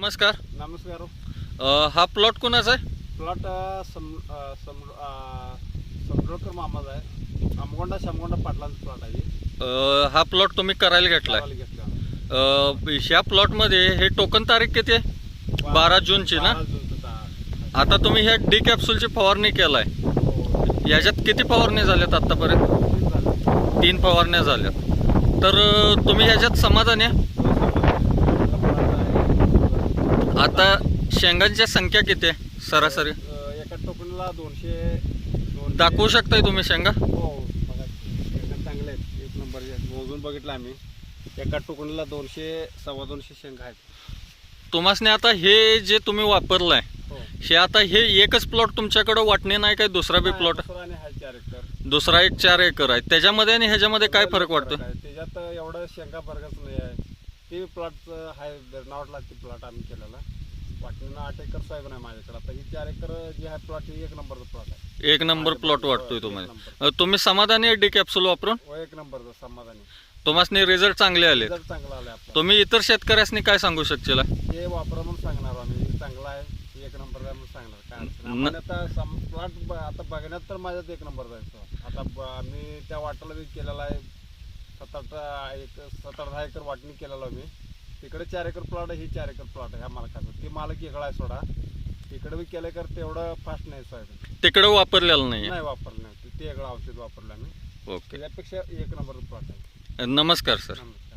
नमस्कार. नमस्कार. अ, हा प्लॉट कोणाचा आहे? प्लॉट सम अ, सम अ, समरोळकर मामाचा आहे. आमगोंडा शामगोंडा पाटलांचा प्लॉट आहे. अ, हा प्लॉट तुम्ही करायला घेतलाय गावाला घेतला. अ, ह्या प्लॉटमध्ये हे टोकन तारीख किती आहे? बारा जूनची ना? बारा जूनचं ता- आता तुम्ही ह्या डी कॅप्सूलची फवारणी केलाय. हो. याच्यात किती फवारणी झाल्यात आतापर्यंत. तीन फवारण्या झाल्यात. तर अ, तुम्ही ह्याच्यात समाधानी आहे? आता शेंगांच्या संख्या किती आहे? सरासरी? एका टोकनला दोनशे दोन दाखवू शकताय तुम्ही शेंगा? हो बघा शेंगा चांगले आहेत. एक नंबर मोजून बघितलं आम्ही. एका टोकणीला दोनशे सव्वा दोनशे शेंगा आहेत. तुम्हाला आता हे जे तुम्ही वापरलाय हो. हे आता हे एकच प्लॉट तुमच्याकडे वाटणे नाही काय? दुसरा बी प्लॉट? दुसरा आणि हा चार एकर. दुसरा एक चार एकर आहे. त्याच्यामध्ये आणि ह्याच्यामध्ये काय फरक वाटतो. त्याच्यात एवढं शेंगा फरकच नाही आहे. ते प्लॉट आहे बेरनावटला ते प्लॉट आम्ही केलेला. वाटणीनं आठ एकर साहेब नाही माझ्याकडे. आता ही चार एकर जे आहे प्लॉट ही एक नंबरचा प्लॉट आहे. एक नंबर प्लॉट वाटतोय तुम्हाला. अ, तुम्ही समाधानी आहे डी कॅप्सूल वापरून? हो एक नंबरचा समाधानी. तुम्हाला रिझल्ट चांगले आले रिझल्ट चांगला आलाय आपला. तुम्ही इतर शेतकऱ्यांनी काय सांगू शकशील? हे वापरा म्हणून सांगणार आम्ही. हे चांगला आहे एक नंबर आहे म्हणून सांगणार. काय अडचण नाही. न- आम्हाला आता प्लॉट आता बघण्यात तर माझ्यात एक नंबर जायचं. आता ब- आम्ही त्या वाटाला बी केलेला आहे. आठ एक सात आठ दहा एकर वाटणी केलेला मी तिकडे चार एकर प्लॉट आहे ही चार एकर प्लॉट आहे ह्या मालकाचं. ते मालक इकडं आहे सोडा. इकडे बी केलं कर तेवढं फास्ट नाही सोयाबीन तिकडे वापरलेलं नाही. नाही वापरलं नाही. ते वेगळं औषध वापरलं आम्ही. ओके. त्याच्यापेक्षा एक नंबर प्लॉट आहे. नमस्कार सर. नमस्कार.